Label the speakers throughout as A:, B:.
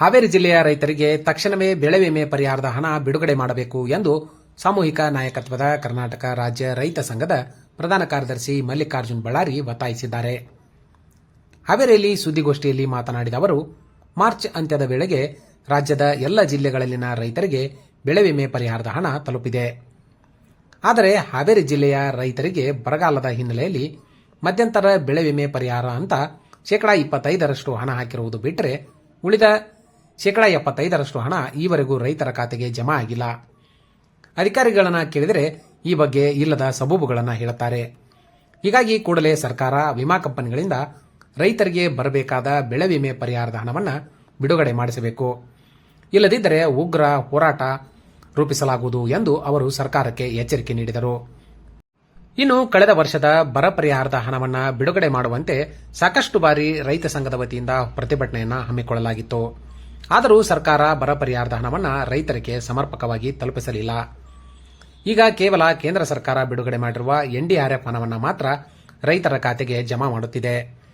A: ಹಾವೇರಿ ಜಿಲ್ಲೆಯ ರೈತರಿಗೆ ತಕ್ಷಣವೇ ಬೆಳೆ ವಿಮೆ ಪರಿಹಾರದ ಹಣ ಬಿಡುಗಡೆ ಮಾಡಬೇಕು ಎಂದು ಸಾಮೂಹಿಕ ನಾಯಕತ್ವದ ಕರ್ನಾಟಕ ರಾಜ್ಯ ರೈತ ಸಂಘದ ಪ್ರಧಾನ ಕಾರ್ಯದರ್ಶಿ ಮಲ್ಲಿಕಾರ್ಜುನ್ ಬಳ್ಳಾರಿ ಒತ್ತಾಯಿಸಿದ್ದಾರೆ. ಹಾವೇರಿಯಲ್ಲಿ ಸುದ್ದಿಗೋಷ್ಠಿಯಲ್ಲಿ ಮಾತನಾಡಿದ ಅವರು, ಮಾರ್ಚ್ ಅಂತ್ಯದ ವೇಳೆಗೆ ರಾಜ್ಯದ ಎಲ್ಲ ಜಿಲ್ಲೆಗಳಲ್ಲಿನ ರೈತರಿಗೆ ಬೆಳೆ ವಿಮೆ ಪರಿಹಾರದ ಹಣ ತಲುಪಿದೆ. ಆದರೆ ಹಾವೇರಿ ಜಿಲ್ಲೆಯ ರೈತರಿಗೆ ಬರಗಾಲದ ಹಿನ್ನೆಲೆಯಲ್ಲಿ ಮಧ್ಯಂತರ ಬೆಳೆ ವಿಮೆ ಪರಿಹಾರ ಅಂತ ಶೇಕಡಾ ಇಪ್ಪತ್ತೈದರಷ್ಟು ಹಣ ಹಾಕಿರುವುದು ಬಿಟ್ಟರೆ ಉಳಿದ ಶೇಕಡಾ ಎಪ್ಪತ್ತೈದರಷ್ಟು ಹಣ ಈವರೆಗೂ ರೈತರ ಖಾತೆಗೆ ಜಮಾ ಆಗಿಲ್ಲ. ಅಧಿಕಾರಿಗಳನ್ನು ಕೇಳಿದರೆ ಈ ಬಗ್ಗೆ ಇಲ್ಲದ ಸಬೂಬುಗಳನ್ನು ಹೇಳುತ್ತಾರೆ. ಹೀಗಾಗಿ ಕೂಡಲೇ ಸರ್ಕಾರ ವಿಮಾ ಕಂಪನಿಗಳಿಂದ ರೈತರಿಗೆ ಬರಬೇಕಾದ ಬೆಳೆ ವಿಮೆ ಪರಿಹಾರದ ಹಣವನ್ನು ಬಿಡುಗಡೆ ಮಾಡಿಸಬೇಕು. ಇಲ್ಲದಿದ್ದರೆ ಉಗ್ರ ಹೋರಾಟ ರೂಪಿಸಲಾಗುವುದು ಎಂದು ಅವರು ಸರ್ಕಾರಕ್ಕೆ ಎಚ್ಚರಿಕೆ ನೀಡಿದರು. ಇನ್ನು ಕಳೆದ ವರ್ಷದ ಬರ ಪರಿಹಾರದ ಹಣವನ್ನು ಬಿಡುಗಡೆ ಮಾಡುವಂತೆ ಸಾಕಷ್ಟು ಬಾರಿ ರೈತ ಸಂಘದ ವತಿಯಿಂದ ಪ್ರತಿಭಟನೆಯನ್ನು ಹಮ್ಮಿಕೊಳ್ಳಲಾಗಿತ್ತು. ಆದರೂ ಸರ್ಕಾರ ಬರ ಪರಿಹಾರದ ಹಣವನ್ನು ರೈತರಿಗೆ ಸಮರ್ಪಕವಾಗಿ ತಲುಪಿಸಲಿಲ್ಲ. ಈಗ ಕೇವಲ ಕೇಂದ್ರ ಸರ್ಕಾರ ಬಿಡುಗಡೆ ಮಾಡಿರುವ ಎನ್ಡಿಆರ್ಎಫ್ ಹಣವನ್ನು ಮಾತ್ರ ರೈತರ ಖಾತೆಗೆ ಜಮಾ ಮಾಡುತ್ತಿದೆ.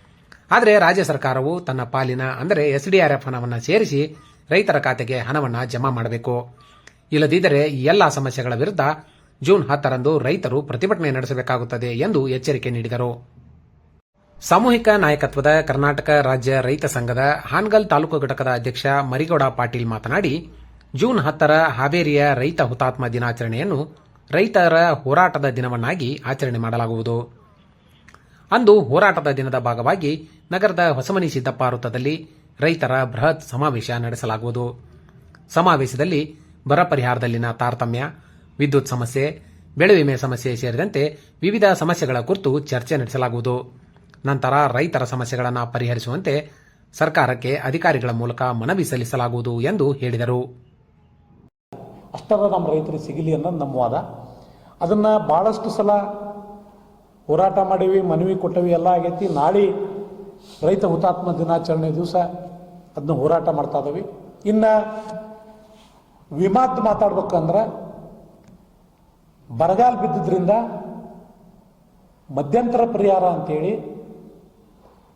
A: ಆದರೆ ರಾಜ್ಯ ಸರ್ಕಾರವು ತನ್ನ ಪಾಲಿನ ಅಂದರೆ ಎಸ್ಡಿಆರ್ಎಫ್ ಹಣವನ್ನು ಸೇರಿಸಿ ರೈತರ ಖಾತೆಗೆ ಹಣವನ್ನು ಜಮಾ ಮಾಡಬೇಕು. ಇಲ್ಲದಿದ್ದರೆ ಈ ಎಲ್ಲ ಸಮಸ್ಯೆಗಳ ವಿರುದ್ಧ ಜೂನ್ ಹತ್ತರಂದು ರೈತರು ಪ್ರತಿಭಟನೆ ನಡೆಸಬೇಕಾಗುತ್ತದೆ ಎಂದು ಎಚ್ಚರಿಕೆ ನೀಡಿದರು. ಸಾಮೂಹಿಕ ನಾಯಕತ್ವದ ಕರ್ನಾಟಕ ರಾಜ್ಯ ರೈತ ಸಂಘದ ಹಾನ್ಗಲ್ ತಾಲೂಕು ಘಟಕದ ಅಧ್ಯಕ್ಷ ಮರಿಗೌಡ ಪಾಟೀಲ್ ಮಾತನಾಡಿ, ಜೂನ್ ಹತ್ತರ ಹಾವೇರಿಯ ರೈತ ಹುತಾತ್ಮ ದಿನಾಚರಣೆಯನ್ನು ರೈತರ ಹೋರಾಟದ ದಿನವನ್ನಾಗಿ ಆಚರಣೆ ಮಾಡಲಾಗುವುದು. ಅಂದು ಹೋರಾಟದ ದಿನದ ಭಾಗವಾಗಿ ನಗರದ ಹೊಸಮನಿ ಸಿದ್ದಪ್ಪ ವೃತ್ತದಲ್ಲಿ ರೈತರ ಬೃಹತ್ ಸಮಾವೇಶ ನಡೆಸಲಾಗುವುದು. ಸಮಾವೇಶದಲ್ಲಿ ಬರ ಪರಿಹಾರದಲ್ಲಿನ ತಾರತಮ್ಯ, ವಿದ್ಯುತ್ ಸಮಸ್ಯೆ, ಬೆಳೆ ವಿಮೆ ಸಮಸ್ಯೆ ಸೇರಿದಂತೆ ವಿವಿಧ ಸಮಸ್ಯೆಗಳ ಕುರಿತು ಚರ್ಚೆ ನಡೆಸಲಾಗುವುದು. ನಂತರ ರೈತರ ಸಮಸ್ಯೆಗಳನ್ನು ಪರಿಹರಿಸುವಂತೆ ಸರ್ಕಾರಕ್ಕೆ ಅಧಿಕಾರಿಗಳ ಮೂಲಕ ಮನವಿ ಸಲ್ಲಿಸಲಾಗುವುದು ಎಂದು ಹೇಳಿದರು.
B: ಅಷ್ಟರ ನಮ್ಮ ರೈತರು ಸಿಗಲಿ ಅನ್ನೋದು ನಮ್ಮ ವಾದ. ಅದನ್ನು ಭಾಳಷ್ಟು ಸಲ ಹೋರಾಟ ಮಾಡೀವಿ, ಮನವಿ ಕೊಟ್ಟವಿ, ಎಲ್ಲ ಆಗೈತಿ. ನಾಳೆ ರೈತ ಹುತಾತ್ಮ ದಿನಾಚರಣೆ ದಿವಸ ಅದನ್ನ ಹೋರಾಟ ಮಾಡ್ತಾ ಇದ್ದೀವಿ ಇನ್ನು ವಿಮಾತ್ ಮಾತಾಡ್ಬೇಕಂದ್ರೆ ಬರಗಾಲ ಬಿದ್ದಿದ್ರಿಂದ ಮಧ್ಯಂತರ ಪರಿಹಾರ ಅಂತೇಳಿ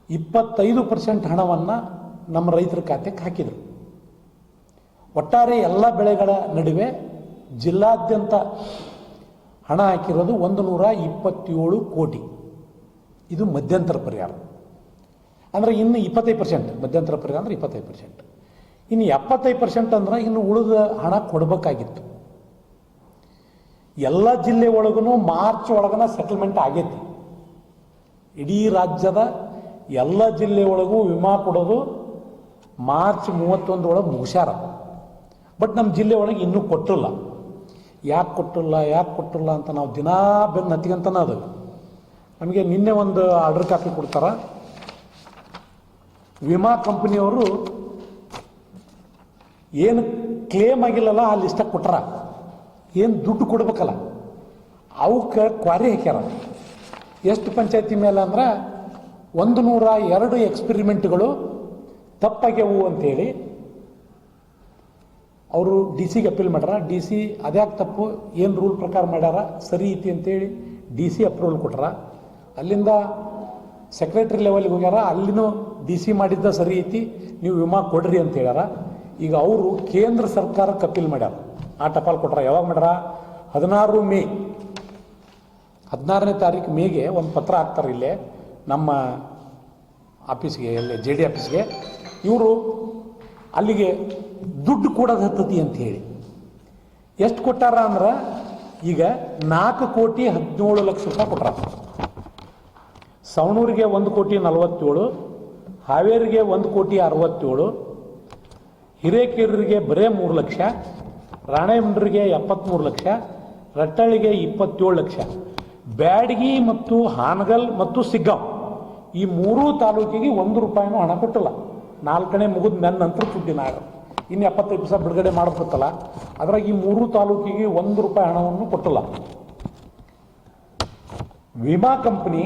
B: ಇಪ್ಪತ್ತೈದು ಪರ್ಸೆಂಟ್ ಹಣವನ್ನು ನಮ್ಮ ರೈತರ ಖಾತೆಗೆ ಹಾಕಿದರು. ಒಟ್ಟಾರೆ ಎಲ್ಲ ಬೆಳೆಗಳ ನಡುವೆ ಜಿಲ್ಲಾದ್ಯಂತ ಹಣ ಹಾಕಿರೋದು ಒಂದು ನೂರ ಇಪ್ಪತ್ತೇಳು ಕೋಟಿ. ಇದು ಮಧ್ಯಂತರ ಪರಿಹಾರ. ಅಂದರೆ ಇನ್ನು ಇಪ್ಪತ್ತೈದು ಪರ್ಸೆಂಟ್ ಮಧ್ಯಂತರ ಪರಿಹಾರ ಅಂದರೆ ಇಪ್ಪತ್ತೈದು ಪರ್ಸೆಂಟ್ ಇನ್ನು ಎಪ್ಪತ್ತೈದು ಪರ್ಸೆಂಟ್ ಅಂದ್ರೆ ಇನ್ನು ಉಳಿದ ಹಣ ಕೊಡಬೇಕಾಗಿತ್ತು. ಎಲ್ಲ ಜಿಲ್ಲೆ ಒಳಗೂ ಮಾರ್ಚ್ ಒಳಗನ ಸೆಟಲ್ಮೆಂಟ್ ಆಗೈತಿ. ಇಡೀ ರಾಜ್ಯದ ಎಲ್ಲ ಜಿಲ್ಲೆ ಒಳಗೂ ವಿಮಾ ಕೊಡೋದು ಮಾರ್ಚ್ ಮೂವತ್ತೊಂದರೊಳಗೆ ಮುಗಿಸ್ಯಾರ. ಬಟ್ ನಮ್ಮ ಜಿಲ್ಲೆ ಒಳಗೆ ಇನ್ನೂ ಕೊಟ್ಟಿಲ್ಲ. ಯಾಕೆ ಕೊಟ್ಟಿಲ್ಲ ಯಾಕೆ ಕೊಟ್ಟಿಲ್ಲ ಅಂತ ನಾವು ದಿನಾ ಬೆನ್ನು ಹತ್ತಿಗಂತನ ಅದು. ನಮಗೆ ನಿನ್ನೆ ಒಂದು ಆರ್ಡರ್ ಕಾಪಿ ಕೊಡ್ತಾರ. ವಿಮಾ ಕಂಪನಿಯವರು ಏನು ಕ್ಲೇಮ್ ಆಗಿಲ್ಲಲ್ಲ ಆ ಲಿಸ್ಟಾಗ ಕೊಟ್ರ. ಏನು ದುಡ್ಡು ಕೊಡ್ಬೇಕಲ್ಲ. ಅವಕ್ಕೆ ಕ್ವಾರಿ ಹಾಕ್ಯಾರ. ಎಷ್ಟು ಪಂಚಾಯತಿ ಮೇಲೆ ಅಂದ್ರೆ ಒಂದು ನೂರ ಎರಡು ಎಕ್ಸ್ಪೆರಿಮೆಂಟ್ಗಳು ತಪ್ಪಾಗ್ಯವು ಅಂತೇಳಿ ಅವರು ಡಿ ಸಿಗೆ ಅಪೀಲ್ ಮಾಡ್ಯಾರ. ಡಿ ಸಿ ಅದ್ಯಾಕೆ ತಪ್ಪು, ಏನು ರೂಲ್ ಪ್ರಕಾರ ಮಾಡ್ಯಾರ, ಸರಿ ಐತಿ ಅಂತೇಳಿ ಡಿ ಸಿ ಅಪ್ರೂವಲ್ ಕೊಟ್ರ. ಅಲ್ಲಿಂದ ಸೆಕ್ರೆಟ್ರಿ ಲೆವೆಲ್ಗೆ ಹೋಗ್ಯಾರ. ಅಲ್ಲಿನೂ ಡಿ ಸಿ ಮಾಡಿದ್ದ ಸರಿ ಐತಿ, ನೀವು ವಿಮಾ ಕೊಡ್ರಿ ಅಂತ ಹೇಳ್ಯಾರ. ಈಗ ಅವರು ಕೇಂದ್ರ ಸರ್ಕಾರಕ್ಕೆ ಅಪೀಲ್ ಮಾಡ್ಯಾರ. ಆ ಟಪಾಲ್ ಕೊಟ್ರ. ಯಾವಾಗ ಮಾಡ್ಯಾರ? ಹದಿನಾರು ಮೇ, ಹದಿನಾರನೇ ತಾರೀಕು ಮೇಗೆ ಒಂದು ಪತ್ರ ಹಾಕ್ತಾರೆ ಇಲ್ಲೇ. ನಮ್ಮ ಆಫೀಸ್ಗೆ, ಎಲ್ಲಿ, ಜೆ ಡಿ ಆಫೀಸ್ಗೆ, ಇವರು ಅಲ್ಲಿಗೆ ದುಡ್ಡು ಕೊಡೋದು ಹತ್ತತಿ ಅಂತ ಹೇಳಿ. ಎಷ್ಟು ಕೊಟ್ಟಾರ ಅಂದ್ರೆ, ಈಗ ನಾಲ್ಕು ಕೋಟಿ ಹದಿನೇಳು ಲಕ್ಷ ರೂಪಾಯಿ ಕೊಟ್ಟಾರ ಸವಣೂರಿಗೆ ಒಂದು ಕೋಟಿ ನಲವತ್ತೇಳು, ಹಾವೇರಿಗೆ ಒಂದು ಕೋಟಿ ಅರವತ್ತೇಳು ಹಿರೇಕೇರಿಗೆ ಬರೇ ಮೂರು ಲಕ್ಷ, ರಾಣೇಮಂಡ್ರಿಗೆ ಎಪ್ಪತ್ತ್ಮೂರು ಲಕ್ಷ ರಟ್ಟಳಿಗೆ ಇಪ್ಪತ್ತೇಳು ಲಕ್ಷ. ಬ್ಯಾಡಗಿ ಮತ್ತು ಹಾನಗಲ್ ಮತ್ತು ಸಿಗ್ಗಾಂವ್. ಈ ಮೂರೂ ತಾಲೂಕಿಗೆ ಒಂದು ರೂಪಾಯಿನೂ ಹಣ ಕೊಟ್ಟಿಲ್ಲ. ನಾಲ್ಕನೇ ಮುಗಿದ ನನ್ನ ನಂತರ ಸುದ್ದಿ ನಾಡು ಇನ್ನು ಎಪ್ಪತ್ತೈದು ದಿವಸ ಬಿಡುಗಡೆ ಮಾಡಬೇಕಲ್ಲ, ಅದ್ರಾಗ ಈ ಮೂರೂ ತಾಲೂಕಿಗೆ ಒಂದು ರೂಪಾಯಿ ಹಣವನ್ನು ಕೊಟ್ಟಿಲ್ಲ. ವಿಮಾ ಕಂಪ್ನಿ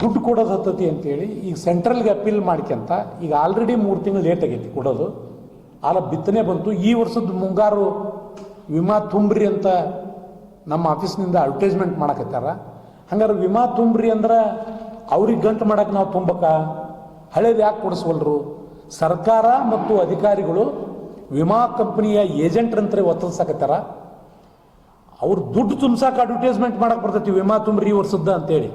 B: ದುಡ್ಡು ಕೊಡೋದು ಹತ್ತತಿ ಅಂತೇಳಿ ಈಗ ಸೆಂಟ್ರಲ್ಗೆ ಅಪೀಲ್ ಮಾಡ್ಕೊಂತ ಈಗ ಆಲ್ರೆಡಿ ಮೂರು ತಿಂಗಳು ಲೇಟ್ ಆಗೈತಿ ಕೊಡೋದು. ಆಲ ಬಿತ್ತನೆ ಬಂತು. ಈ ವರ್ಷದ ಮುಂಗಾರು ವಿಮಾ ತುಂಬ್ರಿ ಅಂತ ನಮ್ಮ ಆಫೀಸ್ನಿಂದ ಅಡ್ವರ್ಟೈಸ್ಮೆಂಟ್ ಮಾಡಕತ್ತಾರ. ಹಂಗಾರೆ ವಿಮಾ ತುಂಬ್ರಿ ಅಂದ್ರೆ ಅವ್ರಿಗೆ ಗಂಟು ಮಾಡಕ್ಕೆ ನಾವು ತುಂಬಕ ಹಳೇದು ಯಾಕೆ ಕೊಡಿಸ್ವಲ್ರು? ಸರ್ಕಾರ ಮತ್ತು ಅಧಿಕಾರಿಗಳು ವಿಮಾ ಕಂಪನಿಯ ಏಜೆಂಟ್ರಂತ್ರೆ ಒತ್ತಲ್ಸಕತ್ತಾರ? ಅವ್ರು ದುಡ್ಡು ತುಂಬ್ಸಾಕ ಅಡ್ವರ್ಟೈಸ್ಮೆಂಟ್ ಮಾಡಕ್ ಬರ್ತೈತಿ, ವಿಮಾ ತುಂಬ್ರಿ ಈ ಸುದ್ದ ಅಂತೇಳಿ.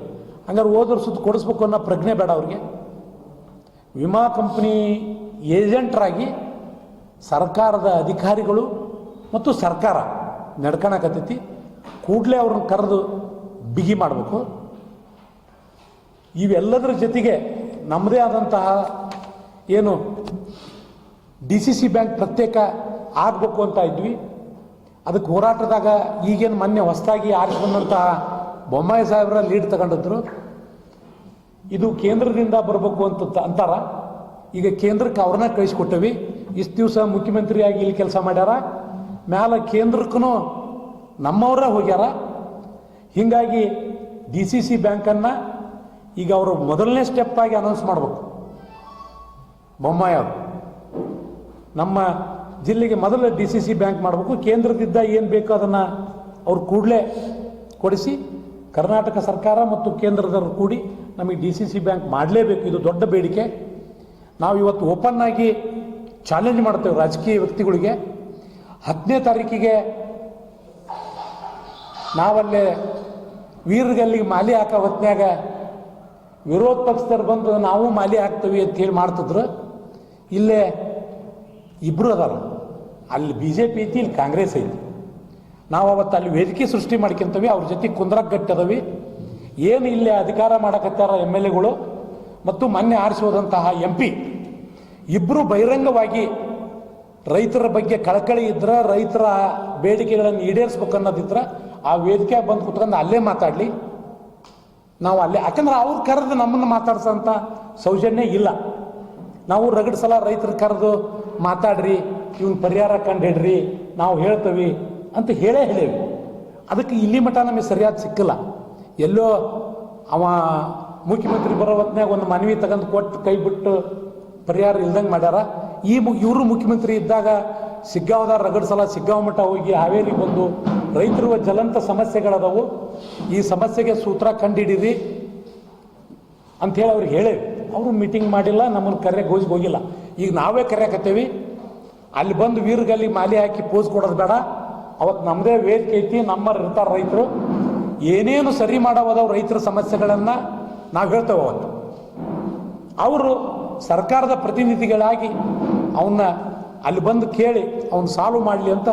B: ಹಂಗಾರೆ ಹೋದ ವರ್ಷದ ಕೊಡಿಸ್ಬೇಕು ಅನ್ನೋ ಪ್ರಜ್ಞೆ ಬೇಡ ಅವ್ರಿಗೆ. ವಿಮಾ ಕಂಪನಿ ಏಜೆಂಟ್ರಾಗಿ ಸರ್ಕಾರದ ಅಧಿಕಾರಿಗಳು ಮತ್ತು ಸರ್ಕಾರ ನಡ್ಕೊಳಕತ್ತೈತಿ ಕೂಡಲೇ ಅವ್ರನ್ನ ಕರೆದು ಬಿಗಿ ಮಾಡಬೇಕು. ಇವೆಲ್ಲದರ ಜೊತೆಗೆ ನಮ್ಮದೇ ಆದಂತಹ ಏನು ಡಿ ಸಿ ಸಿ ಬ್ಯಾಂಕ್ ಪ್ರತ್ಯೇಕ ಆಗಬೇಕು ಅಂತ ಇದ್ವಿ. ಅದಕ್ಕೆ ಹೋರಾಟದಾಗ ಈಗೇನು ಮೊನ್ನೆ ಹೊಸದಾಗಿ ಆರಿಸಿ ಬಂದಂತಹ ಬೊಮ್ಮಾಯಿ ಸಾಹೇಬರ ಲೀಡ್ ತಗೊಂಡಿದ್ರು. ಇದು ಕೇಂದ್ರದಿಂದ ಬರಬೇಕು ಅಂತ ಅಂತಾರ. ಈಗ ಕೇಂದ್ರಕ್ಕೆ ಅವ್ರನ್ನ ಕಳಿಸ್ಕೊಟ್ಟವಿ. ಇಷ್ಟು ದಿವಸ ಮುಖ್ಯಮಂತ್ರಿಯಾಗಿ ಇಲ್ಲಿ ಕೆಲಸ ಮಾಡ್ಯಾರ. ಮ್ಯಾಲ ಕೇಂದ್ರಕ್ಕೂ ನಮ್ಮವರೇ ಹೋಗ್ಯಾರ. ಹೀಗಾಗಿ ಡಿ ಸಿ ಸಿ ಬ್ಯಾಂಕನ್ನು ಈಗ ಅವರು ಮೊದಲನೇ ಸ್ಟೆಪ್ ಆಗಿ ಅನೌನ್ಸ್ ಮಾಡಬೇಕು. ಬೊಮ್ಮಾಯಿ ಅವರು. ನಮ್ಮ ಜಿಲ್ಲೆಗೆ ಮೊದಲು ಡಿ ಸಿ ಸಿ ಬ್ಯಾಂಕ್ ಮಾಡಬೇಕು, ಕೇಂದ್ರದಿಂದ ಏನು ಬೇಕೋ ಅದನ್ನು ಅವ್ರು ಕೂಡಲೇ ಕೊಡಿಸಿ, ಕರ್ನಾಟಕ ಸರ್ಕಾರ ಮತ್ತು ಕೇಂದ್ರದವರು ಕೂಡಿ ನಮಗೆ ಡಿ ಸಿ ಸಿ ಬ್ಯಾಂಕ್ ಮಾಡಲೇಬೇಕು. ಇದು ದೊಡ್ಡ ಬೇಡಿಕೆ. ನಾವು ಇವತ್ತು ಓಪನ್ ಆಗಿ ಚಾಲೆಂಜ್ ಮಾಡ್ತೇವೆ ರಾಜಕೀಯ ವ್ಯಕ್ತಿಗಳಿಗೆ. ಹತ್ತನೇ ತಾರೀಕಿಗೆ ನಾವಲ್ಲೇ ವೀರಗಲ್ಲಿಗೆ ಮಾಲಿ ಹಾಕೋ ಹೊತ್ನ್ಯಾಗ ವಿರೋಧ ಪಕ್ಷದವ್ರು ಬಂದು ನಾವು ಮಾಲಿ ಹಾಕ್ತೀವಿ ಅಂತ ಹೇಳಿ ಮಾಡ್ತಿದ್ರು. ಇಲ್ಲೇ ಇಬ್ರು ಅದಾರ. ಅಲ್ಲಿ ಬಿ ಜೆ ಪಿ ಐತಿ, ಇಲ್ಲಿ ಕಾಂಗ್ರೆಸ್ ಐತಿ. ನಾವು ಅವತ್ತು ಅಲ್ಲಿ ವೇದಿಕೆ ಸೃಷ್ಟಿ ಮಾಡ್ಕೊಂತೀವಿ, ಅವ್ರ ಜೊತೆ ಕುಂದ್ರಕ್ಕೆ ಗಟ್ಟದವಿ ಏನು ಇಲ್ಲೇ ಅಧಿಕಾರ ಮಾಡಕತ್ತಾರ ಎಂ ಎಲ್ ಎಗಳು ಮತ್ತು ಮೊನ್ನೆ ಆರಿಸೋದಂತಹ ಎಂ ಪಿ. ಇಬ್ಬರು ಬಹಿರಂಗವಾಗಿ ರೈತರ ಬಗ್ಗೆ ಕಳಕಳಿ ಇದ್ರೆ, ರೈತರ ಬೇಡಿಕೆಗಳನ್ನು ಈಡೇರಿಸ್ಬೇಕು ಅನ್ನೋದಿದ್ರೆ ಆ ವೇದಿಕೆ ಬಂದು ಕುತ್ಕೊಂಡು ಅಲ್ಲೇ ಮಾತಾಡಲಿ. ನಾವು ಅಲ್ಲಿ, ಯಾಕಂದ್ರೆ ಅವ್ರು ಕರೆದು ನಮ್ಮನ್ನು ಮಾತಾಡ್ಸೋಂಥ ಸೌಜನ್ಯ ಇಲ್ಲ. ನಾವು ರಗಡ್ ಸಲ ರೈತರು ಕರೆದು ಮಾತಾಡ್ರಿ, ಇವನ್ ಪರಿಹಾರ ಕಂಡು ಹಿಡ್ರಿ ನಾವು ಹೇಳ್ತೀವಿ ಅಂತ ಹೇಳೇ ಹೇಳೇವಿ. ಅದಕ್ಕೆ ಇಲ್ಲಿ ಮಠ ನಮಗೆ ಸರಿಯಾದ ಸಿಕ್ಕಿಲ್ಲ. ಎಲ್ಲೋ ಅವ ಮುಖ್ಯಮಂತ್ರಿ ಬರೋ ಹೊತ್ನ್ಯಾಗ ಒಂದು ಮನವಿ ತಗೊಂಡು ಕೊಟ್ಟು ಕೈ ಬಿಟ್ಟು ಪರಿಹಾರ ಇಲ್ದಂಗೆ ಮಾಡ್ಯಾರ. ಈ ಇವರು ಮುಖ್ಯಮಂತ್ರಿ ಇದ್ದಾಗ ಸಿಗ್ಗಾವದ ರಗಡ್ ಸಲ ಸಿಗ್ಗಾವ್ ಮಠ ಹೋಗಿ ಹಾವೇರಿ ಬಂದು ರೈತರು ಜಲಂತ ಸಮಸ್ಯೆಗಳದವು. ಈ ಸಮಸ್ಯೆಗೆ ಸೂತ್ರ ಕಂಡಿಡೀರಿ ಅಂಥೇಳಿ ಅವ್ರಿಗೆ ಹೇಳಿ. ಅವರು ಮೀಟಿಂಗ್ ಮಾಡಿಲ್ಲ ನಮ್ಮನ್ನು ಕರೆಗೆ ಹೋಗಿ ಹೋಗಿಲ್ಲ. ಈಗ ನಾವೇ ಕರೆಯಕತ್ತೇವಿ. ಅಲ್ಲಿ ಬಂದು ವೀರ್ಗಲ್ಲಿ ಮಾಲಿ ಹಾಕಿ ಪೋಸ್ ಕೊಡೋದು ಬೇಡ. ಅವತ್ತು ನಮ್ಮದೇ ವೇದಿಕೆ ಐತಿ, ನಮ್ಮರು ಇರ್ತಾರೆ ರೈತರು. ಏನೇನು ಸರಿ ಮಾಡೋದವು ರೈತರ ಸಮಸ್ಯೆಗಳನ್ನು ನಾವು ಹೇಳ್ತೇವೆ ಅವತ್ತು. ಅವರು ಸರ್ಕಾರದ ಪ್ರತಿನಿಧಿಗಳಾಗಿ ಅವನ್ನ ಅಲ್ಲಿ ಬಂದು ಕೇಳಿ ಅವನು ಸಾಲ್ವ್ ಮಾಡಲಿ ಅಂತ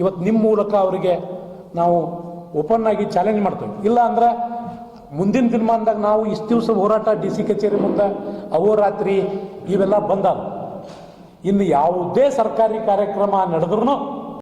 B: ಇವತ್ತು ನಿಮ್ಮ ಮೂಲಕ ಅವರಿಗೆ ನಾವು ಓಪನ್ ಆಗಿ ಚಾಲೆಂಜ್ ಮಾಡ್ತೇವೆ. ಇಲ್ಲ ಅಂದ್ರೆ ಮುಂದಿನ ದಿನಮಾನದಾಗ ನಾವು ಇಷ್ಟು ದಿವಸ ಹೋರಾಟ ಡಿ ಸಿ ಕಚೇರಿ ಮುಂದೆ ಅಹೋರಾತ್ರಿ ಇವೆಲ್ಲ ಬಂದಾವ. ಇನ್ನು ಯಾವುದೇ ಸರ್ಕಾರಿ ಕಾರ್ಯಕ್ರಮ ನಡೆದ್ರೂ